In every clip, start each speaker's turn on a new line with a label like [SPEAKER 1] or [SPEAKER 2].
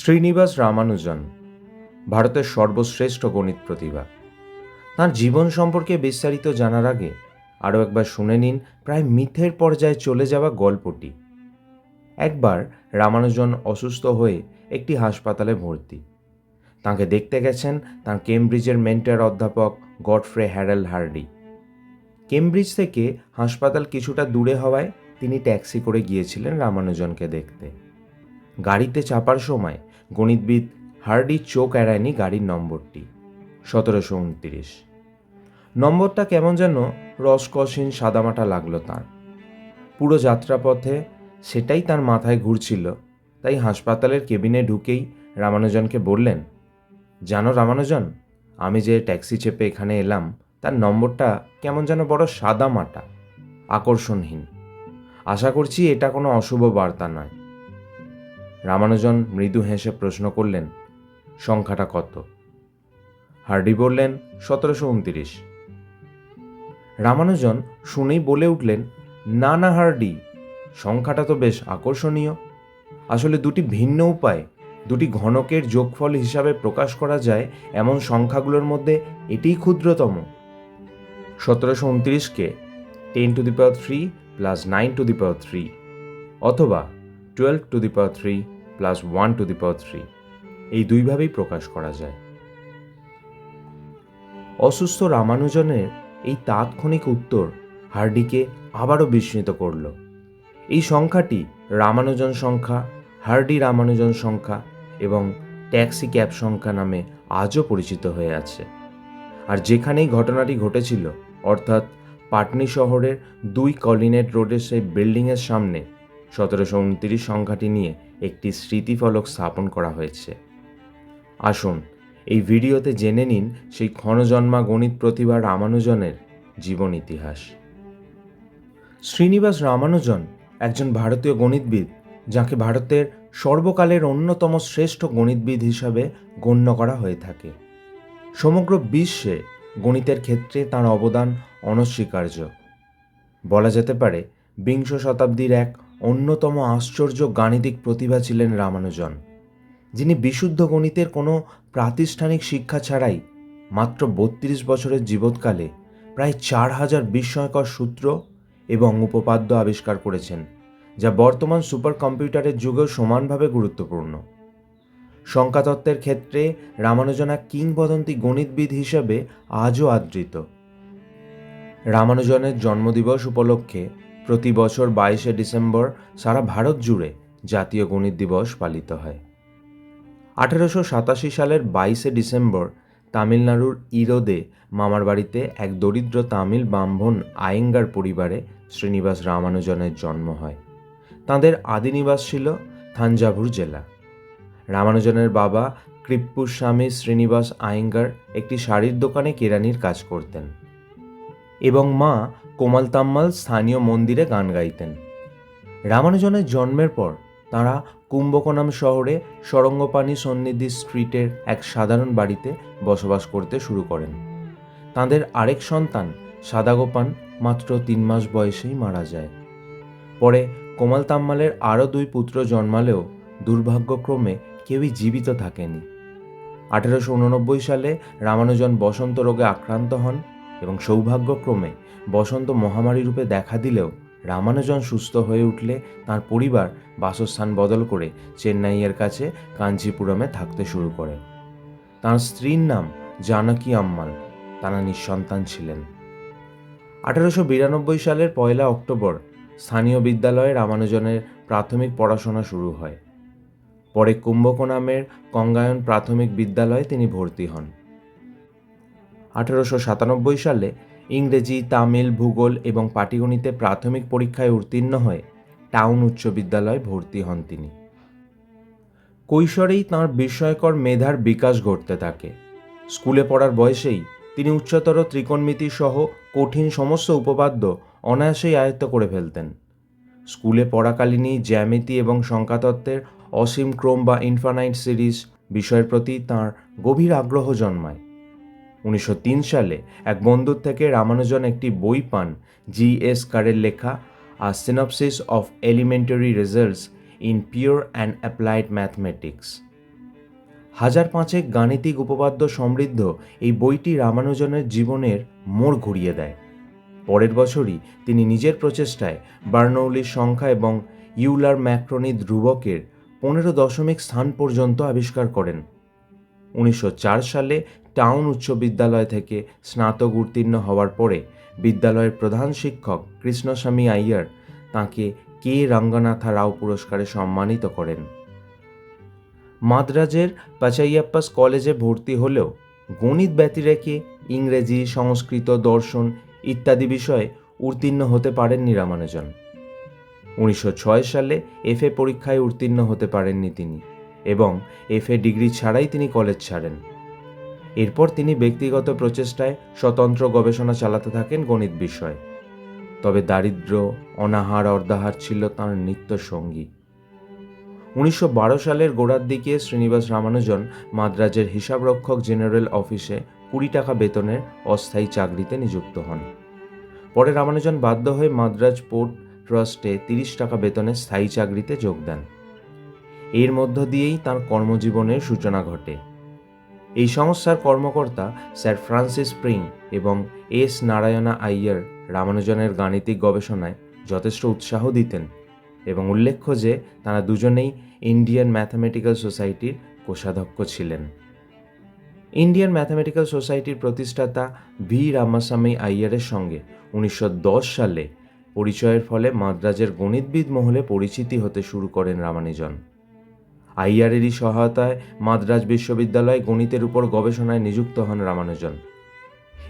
[SPEAKER 1] শ্রীনিবাস রামানুজন, ভারতের সর্বশ্রেষ্ঠ গণিত প্রতিভা। তাঁর জীবন সম্পর্কে বিস্তারিত জানার আগে আরও একবার শুনে নিন প্রায় মিথ্যের পর্যায়ে চলে যাওয়া গল্পটি। একবার রামানুজন অসুস্থ হয়ে একটি হাসপাতালে ভর্তি। তাকে দেখতে গেছেন তাঁর কেমব্রিজের মেন্টার অধ্যাপক গডফ্রে হ্যারেল হার্ডি। কেমব্রিজ থেকে হাসপাতাল কিছুটা দূরে হওয়ায় তিনি ট্যাক্সি করে গিয়েছিলেন রামানুজনকে দেখতে। গাড়িতে চাপার সময় গণিতবিদ হার্ডি চোখ এড়ায়নি গাড়ির নম্বরটি। সতেরোশো উনত্রিশ। নম্বরটা কেমন যেন রসকসীন সাদামাটা লাগল তার। পুরো যাত্রাপথে সেটাই তার মাথায় ঘুরছিল। তাই হাসপাতালের কেবিনে ঢুকেই রামানুজনকে বললেন, জানো রামানুজন, আমি যে ট্যাক্সি চেপে এখানে এলাম, তার নম্বরটা কেমন যেন বড় সাদা মাটা আকর্ষণহীন। আশা করছি এটা কোনো অশুভ বার্তা নয়। রামানুজন মৃদু হেসে প্রশ্ন করলেন, সংখ্যাটা কত? হার্ডি বললেন, সতেরোশো উনতিরিশ। রামানুজন শুনেই বলে উঠলেন, না না হার্ডি, সংখ্যাটা তো বেশ আকর্ষণীয়। আসলে দুটি ভিন্ন উপায়, দুটি ঘনকের যোগফল হিসাবে প্রকাশ করা যায় এমন সংখ্যাগুলোর মধ্যে এটিই ক্ষুদ্রতম। সতেরোশো উনত্রিশকে ten to the power three plus nine to the power three অথবা twelve to the power three plus one to the power three এই দুইভাবেই প্রকাশ করা যায়। অসুস্থ রামানুজনের এই তাৎক্ষণিক উত্তর হার্ডিকে আবারও বিস্মিত করল। এই সংখ্যাটি রামানুজন সংখ্যা, হার্ডি রামানুজন সংখ্যা এবং ট্যাক্সি ক্যাব সংখ্যা নামে আজও পরিচিত হয়ে আছে। আর যেখানেই ঘটনাটি ঘটেছিল, অর্থাৎ পাটনি শহরের দুই কলিনেট রোডের সেই বিল্ডিংয়ের সামনে সতেরোশো উনত্রিশ সংখ্যাটি নিয়ে একটি স্মৃতিফলক স্থাপন করা হয়েছে। আসুন এই ভিডিওতে জেনে নিন সেই ক্ষণজন্মা গণিত প্রতিভা রামানুজনের জীবন ইতিহাস। শ্রীনিবাস রামানুজন একজন ভারতীয় গণিতবিদ, যাকে ভারতের সর্বকালের অন্যতম শ্রেষ্ঠ গণিতবিদ হিসাবে গণ্য করা হয়ে থাকে। সমগ্র বিশ্বে গণিতের ক্ষেত্রে তার অবদান অনস্বীকার্য। বলা যেতে পারে বিংশ শতাব্দীর এক অন্যতম আশ্চর্য গাণিতিক প্রতিভা ছিলেন রামানুজন, যিনি বিশুদ্ধ গণিতের কোনো প্রাতিষ্ঠানিক শিক্ষা ছাড়াই মাত্র বত্রিশ বছরের জীবৎকালে প্রায় চার হাজার বিস্ময়কর সূত্র এবং উপপাদ্য আবিষ্কার করেছেন, যা বর্তমান সুপার কম্পিউটারের যুগেও সমানভাবে গুরুত্বপূর্ণ। সংখ্যাতত্ত্বের ক্ষেত্রে রামানুজন এক কিংবদন্তি গণিতবিদ হিসেবে আজও আদৃত। রামানুজনের জন্মদিবস উপলক্ষে প্রতি বছর বাইশে ডিসেম্বর সারা ভারত জুড়ে জাতীয় গণিত দিবস পালিত হয়। আঠেরোশো সাতাশি সালের বাইশে ডিসেম্বর তামিলনাড়ুর ইরোদে মামার বাড়িতে এক দরিদ্র তামিল ব্রাহ্মণ আয়েঙ্গার পরিবারে শ্রীনিবাস রামানুজনের জন্ম হয়। তাঁদের আদিনিবাস ছিল থাঞ্জাভুর জেলা। রামানুজনের বাবা কৃপ্পুর স্বামী শ্রীনিবাস আয়েঙ্গার একটি শাড়ির দোকানে কেরানির কাজ করতেন এবং মা কোমাল তাম্মাল স্থানীয় মন্দিরে গান গাইতেন। রামানুজনের জন্মের পর তাঁরা কুম্ভকোনাম শহরে সরঙ্গপানি সন্নিধি স্ট্রিটের এক সাধারণ বাড়িতে বসবাস করতে শুরু করেন। তাঁদের আরেক সন্তান সাদাগোপান মাত্র তিন মাস বয়সেই মারা যায়। পরে কোমাল তাম্মালের আরও দুই পুত্র জন্মালেও দুর্ভাগ্যক্রমে কেউই জীবিত থাকেনি। আঠেরোশো উননব্বই সালে রামানুজন বসন্ত রোগে আক্রান্ত হন এবং সৌভাগ্যক্রমে বসন্ত মহামারী রূপে দেখা দিলেও রামানুজন সুস্থ হয়ে উঠলে তার পরিবার বাসস্থান বদল করে চেন্নাইয়ের কাছে কাঞ্চিপুরমে থাকতে শুরু করে। তার স্ত্রীর নাম জানকী আম্মাল। তারা নিঃসন্তান ছিলেন। আঠারোশো বিরানব্বই সালের পয়লা অক্টোবর স্থানীয় বিদ্যালয়ে রামানুজনের প্রাথমিক পড়াশোনা শুরু হয়। পরে কুম্ভকোনামের কঙ্গায়ন প্রাথমিক বিদ্যালয়ে তিনি ভর্তি হন। আঠারোশো সাতানব্বই সালে ইংরেজি, তামিল, ভূগোল এবং পাটিগণিতে প্রাথমিক পরীক্ষায় উত্তীর্ণ হয়ে টাউন উচ্চ বিদ্যালয়ে ভর্তি হন তিনি। কৈশোরেই তাঁর বিস্ময়কর মেধার বিকাশ ঘটতে থাকে। স্কুলে পড়ার বয়সেই তিনি উচ্চতর ত্রিকোণমিতি সহ কঠিন সমস্ত উপপাদ্য অনায়াসেই আয়ত্ত করে ফেলতেন। স্কুলে পড়াকালীনই জ্যামিতি এবং সংখ্যাতত্ত্বের অসীম ক্রম বা ইনফানাইট সিরিজ বিষয়ের প্রতি তাঁর গভীর আগ্রহ জন্মায়। উনিশশো তিন সালে এক বন্ধুর থেকে রামানুজন একটি বই পান, জি এস কারের লেখা a synopsis of elementary results in pure and applied mathematics হাজার পাঁচেক গাণিতিক উপপাদ্য সমৃদ্ধ এই বইটি রামানুজনের জীবনের মোড় ঘুরিয়ে দেয়। পরের বছরই তিনি নিজের প্রচেষ্টায় বার্নৌলির সংখ্যা এবং ইউলার ম্যাক্রনি ধ্রুবকের পনেরো দশমিক স্থান পর্যন্ত আবিষ্কার করেন। উনিশশো চার সালে টাউন উচ্চ বিদ্যালয় থেকে স্নাতক উত্তীর্ণ হওয়ার পরে বিদ্যালয়ের প্রধান শিক্ষক কৃষ্ণস্বামী আইয়ার তাঁকে কে. রঙ্গনাথা রাও পুরস্কারে সম্মানিত করেন। মাদ্রাজের পাচাইয়াপ্পাস কলেজে ভর্তি হলেও গণিত ব্যতি রেখে ইংরেজি, সংস্কৃত, দর্শন ইত্যাদি বিষয়ে উত্তীর্ণ হতে পারেননি রামানুজন। উনিশশো ছয় সালে এফএ পরীক্ষায় উত্তীর্ণ হতে পারেননি তিনি। এবং এফএ ডিগ্রি ছাড়াই তিনি কলেজ ছাড়েন। এরপর তিনি ব্যক্তিগত প্রচেষ্টায় স্বতন্ত্র গবেষণা চালাতে থাকেন গণিত বিষয়ে। তবে দারিদ্র অনাহার, অর্ধাহার ছিল তাঁর নিত্য সঙ্গী। উনিশশো বারো সালের গোড়ার দিকে শ্রীনিবাস রামানুজন মাদ্রাজের হিসাবরক্ষক জেনারেল অফিসে কুড়ি টাকা বেতনের অস্থায়ী চাকরিতে নিযুক্ত হন। পরে রামানুজন বাধ্য হয়ে মাদ্রাজ পোর্ট ট্রাস্টে তিরিশ টাকা বেতনের স্থায়ী চাকরিতে যোগ দেন। এর মধ্য দিয়েই তার কর্মজীবনের সূচনা ঘটে। এই সংস্থার কর্মকর্তা স্যার ফ্রান্সিস স্প্রিং এবং এস নারায়ণা আইয়ার রামানুজনের গাণিতিক গবেষণায় যথেষ্ট উৎসাহ দিতেন এবং উল্লেখ্য যে তারা দুজনেই ইন্ডিয়ান ম্যাথামেটিক্যাল সোসাইটির কোষাধ্যক্ষ ছিলেন। ইন্ডিয়ান ম্যাথামেটিক্যাল সোসাইটির প্রতিষ্ঠাতা ভি রামাস্বামী আইয়ারের সঙ্গে উনিশশো দশ সালে পরিচয়ের ফলে মাদ্রাজের গণিতবিদ মহলে পরিচিতি হতে শুরু করেন রামানুজন। আইয়ারেরই সহায়তায় মাদ্রাজ বিশ্ববিদ্যালয়ে গণিতের উপর গবেষণায় নিযুক্ত হন রামানুজন।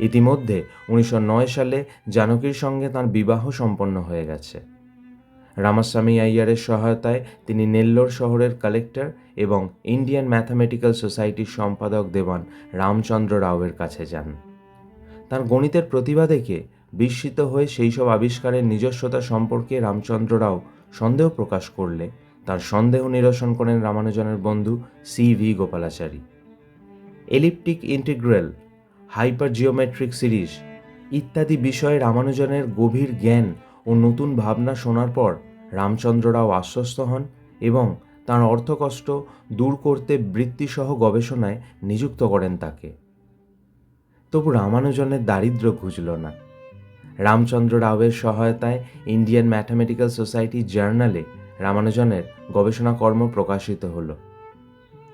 [SPEAKER 1] ইতিমধ্যে উনিশশো নয় সালে জানকীর সঙ্গে তার বিবাহ সম্পন্ন হয়ে গেছে। রামাস্বামী আইয়ারের সহায়তায় তিনি নেল্লোর শহরের কালেক্টর এবং ইন্ডিয়ান ম্যাথামেটিক্যাল সোসাইটির সম্পাদক দেওয়ান রামচন্দ্র রাওয়ের কাছে যান। তার গণিতের প্রতিভা দেখে বিস্মিত হয়ে সেই সব আবিষ্কারের নিজস্বতা সম্পর্কে রামচন্দ্র রাও সন্দেহ প্রকাশ করলে সন্দেহ নিরসন করেন রামানুজনের বন্ধু C V Gopalachari. Elliptic integral hypergeometric series ইত্যাদি বিষয়ে রামানুজনের গভীর জ্ঞান ও নতুন ভাবনা শোনার পর রামচন্দ্র রাও আশ্বস্ত হন এবং তার অর্থকষ্ট দূর করতে বৃত্তিসহ গবেষণায় নিযুক্ত করেন তাকে। তবু রামানুজনের দারিদ্র ঘুচল না। রামচন্দ্র রাওয়ের সহায়তায় ইন্ডিয়ান ম্যাথামেটিক্যাল সোসাইটি জার্নালে রামানুজনের গবেষণাকর্ম প্রকাশিত হল।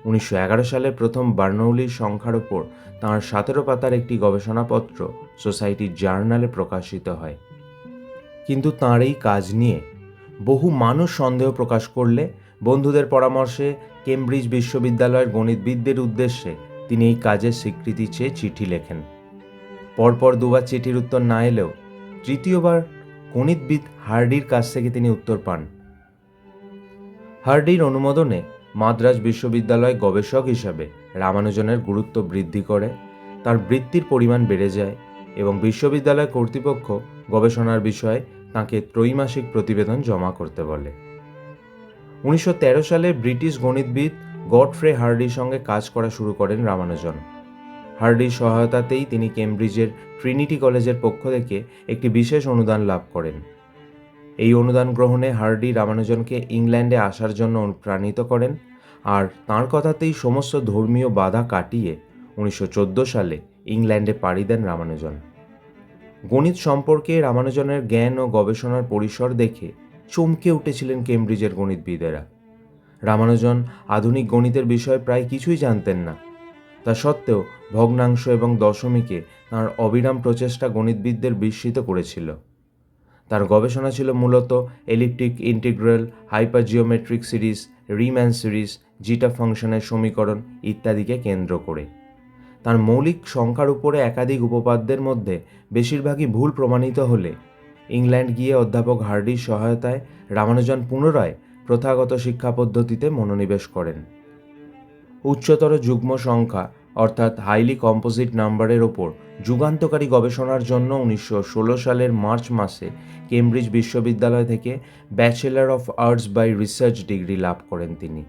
[SPEAKER 1] উনিশশো এগারো সালে প্রথম বার্নৌলির সংখ্যার ওপর তাঁর সতেরো পাতার একটি গবেষণাপত্র সোসাইটির জার্নালে প্রকাশিত হয়। কিন্তু তাঁর এই কাজ নিয়ে বহু মানুষ সন্দেহ প্রকাশ করলে বন্ধুদের পরামর্শে কেমব্রিজ বিশ্ববিদ্যালয়ের গণিতবিদদের উদ্দেশ্যে তিনি এই কাজের স্বীকৃতি চেয়ে চিঠি লেখেন। পরপর দুবার চিঠির উত্তর না এলেও তৃতীয়বার গণিতবিদ হার্ডির কাছ থেকে তিনি উত্তর পান। হার্ডির অনুমোদনে মাদ্রাজ বিশ্ববিদ্যালয় গবেষক হিসাবে রামানুজনের গুরুত্ব বৃদ্ধি করে, তার বৃত্তির পরিমাণ বেড়ে যায় এবং বিশ্ববিদ্যালয় কর্তৃপক্ষ গবেষণার বিষয়ে তাঁকে ত্রৈমাসিক প্রতিবেদন জমা করতে বলে। উনিশশো তেরো সালে ব্রিটিশ গণিতবিদ গডফ্রে হার্ডির সঙ্গে কাজ করা শুরু করেন রামানুজন। হার্ডির সহায়তাতেই তিনি কেমব্রিজের ট্রিনিটি কলেজের পক্ষ থেকে একটি বিশেষ অনুদান লাভ করেন। এই অনুদান গ্রহণে হার্ডি রামানুজনকে ইংল্যান্ডে আসার জন্য অনুপ্রাণিত করেন আর তাঁর কথাতেই সমস্ত ধর্মীয় বাধা কাটিয়ে উনিশশো চোদ্দ সালে ইংল্যান্ডে পাড়ি দেন রামানুজন। গণিত সম্পর্কে রামানুজনের জ্ঞান ও গবেষণার পরিসর দেখে চমকে উঠেছিলেন কেমব্রিজের গণিতবিদেরা। রামানুজন আধুনিক গণিতের বিষয়ে প্রায় কিছুই জানতেন না। তা সত্ত্বেও ভগ্নাংশ এবং দশমীকে তাঁর অবিরাম প্রচেষ্টা গণিতবিদদের বিস্মিত করেছিল। তার গবেষণা ছিল মূলত elliptic integral hypergeometric series, Riemann series, zeta ফাংশনের সমীকরণ ইত্যাদিকে কেন্দ্র করে। তার মৌলিক সংখ্যার উপরে একাধিক উপপাদ্যের মধ্যে বেশিরভাগই ভুল প্রমাণিত হলে ইংল্যান্ড গিয়ে অধ্যাপক হার্ডির সহায়তায় রামানুজন পুনরায় প্রথাগত শিক্ষা পদ্ধতিতে মনোনিবেশ করেন। উচ্চতর যুগ্ম সংখ্যা অর্থাৎ হাইলি কম্পোজিট নাম্বারের ওপর যুগান্তকারী গবেষণার জন্য উনিশশো ষোলো সালের মার্চ মাসে কেমব্রিজ বিশ্ববিদ্যালয় থেকে bachelor of arts by research degree লাভ করেন তিনি।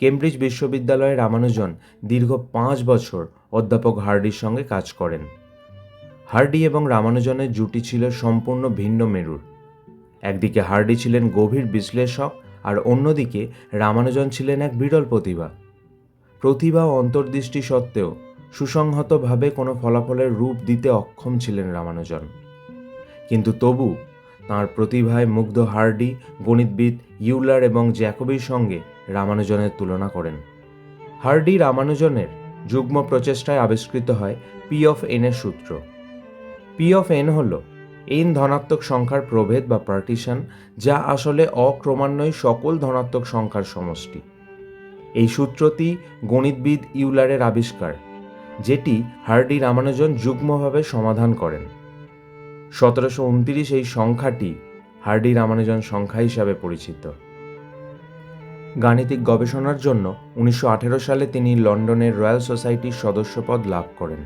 [SPEAKER 1] কেমব্রিজ বিশ্ববিদ্যালয়ে রামানুজন দীর্ঘ পাঁচ বছর অধ্যাপক হার্ডির সঙ্গে কাজ করেন। হার্ডি এবং রামানুজনের জুটি ছিল সম্পূর্ণ ভিন্ন মেরুর। একদিকে হার্ডি ছিলেন গভীর বিশ্লেষক আর অন্যদিকে রামানুজন ছিলেন এক বিরল প্রতিভা। প্রতিভা ও অন্তর্দৃষ্টি সত্ত্বেও সুসংহতভাবে কোনো ফলাফলের রূপ দিতে অক্ষম ছিলেন রামানুজন। কিন্তু তবু তাঁর প্রতিভায় মুগ্ধ হার্ডি, গণিতবিদ ইউলার এবং জ্যাকবির সঙ্গে রামানুজনের তুলনা করেন। হার্ডি রামানুজনের যুগ্ম প্রচেষ্টায় আবিষ্কৃত হয় পি অফ এনের সূত্র। পি অফ এন হল এন ধনাত্মক সংখ্যার প্রভেদ বা পার্টিশন যা আসলে অক্রমান্বয়ে সকল ধনাত্মক সংখ্যার সমষ্টি। এই সূত্রটি গণিতবিদ ইউলারের আবিষ্কার, যেটি হার্ডি রামানুজন যুগ্মভাবে সমাধান করেন। সতেরোশো উনত্রিশ এই সংখ্যাটি হার্ডি রামানুজন সংখ্যা হিসাবে পরিচিত। গাণিতিক গবেষণার জন্য উনিশশো আঠেরো সালে তিনি লন্ডনের রয়্যাল সোসাইটির সদস্যপদ লাভ করেন।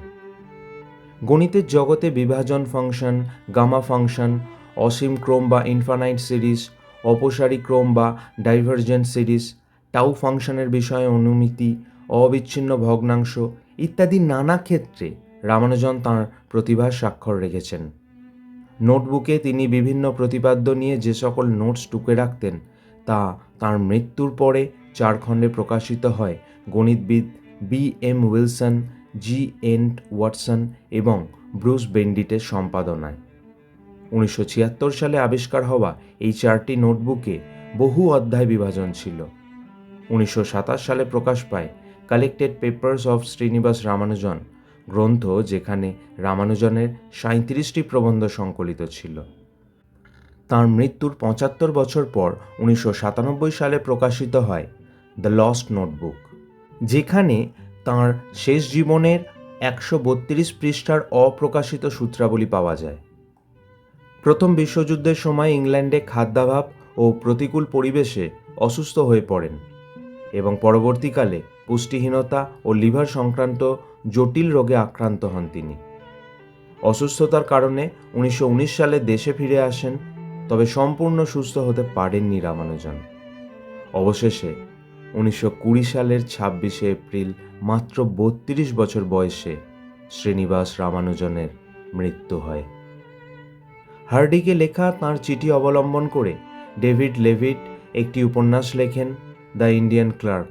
[SPEAKER 1] গণিতের জগতে বিভাজন ফাংশন, গামা ফাংশন, অসীম ক্রম বা ইনফানাইট সিরিজ, অপসারী ক্রম বা ডাইভারজেন্ট সিরিজ টাউ ফাংশনের বিষয়ে অনুমিতি, অবিচ্ছিন্ন ভগ্নাংশ ইত্যাদি নানা ক্ষেত্রে রামানুজন তাঁর প্রতিভার স্বাক্ষর রেখেছেন। নোটবুকে তিনি বিভিন্ন প্রতিপাদ্য নিয়ে যে সকল নোটস টুকে রাখতেন, তা তাঁর মৃত্যুর পরে চার খণ্ডে প্রকাশিত হয়। গণিতবিদ B M Wilson, G N Watson এবং ব্রুস বেন্ডিটের সম্পাদনায়। উনিশশো ছিয়াত্তর সালে আবিষ্কার হওয়া এই চারটি নোটবুকে বহু অধ্যায় বিভাজন ছিল। উনিশশো সাতাশ সালে প্রকাশ পায় collected papers of Srinivasa Ramanujan গ্রন্থ যেখানে রামানুজনের সাঁত্রিশটি প্রবন্ধ সংকলিত ছিল। তাঁর মৃত্যুর পঁচাত্তর বছর পর উনিশশো সাতানব্বই সালে প্রকাশিত হয় দ্য লস্ট নোটবুক যেখানে তাঁর শেষ জীবনের একশো বত্রিশ পৃষ্ঠার অপ্রকাশিত সূত্রাবলী পাওয়া যায়। প্রথম বিশ্বযুদ্ধের সময় ইংল্যান্ডে খাদ্যাভাব ও প্রতিকূল পরিবেশে অসুস্থ হয়ে পড়েন। এবং পরবর্তীকালে পুষ্টিহীনতা ও লিভার সংক্রান্ত জটিল রোগে আক্রান্ত হন তিনি। অসুস্থতার কারণে উনিশশো উনিশ সালে দেশে ফিরে আসেন, তবে সম্পূর্ণ সুস্থ হতে পারেননি রামানুজন। অবশেষে উনিশশো কুড়ি সালের ছাব্বিশে এপ্রিল মাত্র বত্রিশ বছর বয়সে শ্রীনিবাস রামানুজনের মৃত্যু হয়। হার্ডিকে লেখা তাঁর চিঠি অবলম্বন করে ডেভিড লেভিট একটি উপন্যাস লেখেন দ্য ইন্ডিয়ান ক্লার্ক।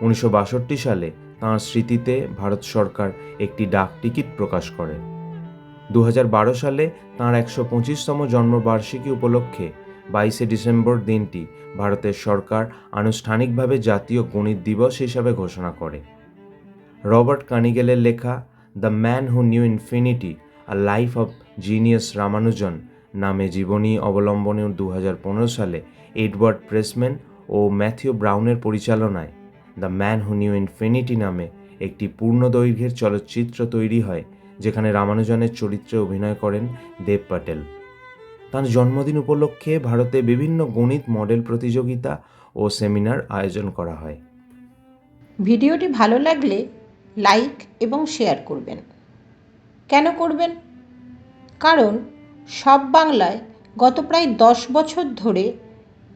[SPEAKER 1] উনিশশো বাষট্টি সালে তাঁর স্মৃতিতে ভারত সরকার একটি ডাক টিকিট প্রকাশ করে। দু হাজার বারো সালে তাঁর একশো পঁচিশতম জন্মবার্ষিকী উপলক্ষে বাইশে ডিসেম্বর দিনটি ভারতের সরকার আনুষ্ঠানিকভাবে জাতীয় গণিত দিবস হিসাবে ঘোষণা করে। রবার্ট কানিগেলের লেখা the man who knew infinity, a life of genius Ramanujan নামে জীবনী অবলম্বনে দু হাজার পনেরো সালে এডওয়ার্ড প্রেসম্যান ও ম্যাথিউ ব্রাউনের পরিচালনায় the man who knew infinity নামে একটি পূর্ণদৈর্ঘ্যের চলচ্চিত্র তৈরি হয়, যেখানে রামানুজনের চরিত্রে অভিনয় করেন দেব প্যাটেল। তাঁর জন্মদিন উপলক্ষে ভারতে বিভিন্ন গণিত মডেল প্রতিযোগিতা ও সেমিনার আয়োজন করা হয়।
[SPEAKER 2] ভিডিওটি ভালো লাগলে লাইক এবং শেয়ার করবেন। কেন করবেন? কারণ সব বাংলায় গত প্রায় দশ বছর ধরে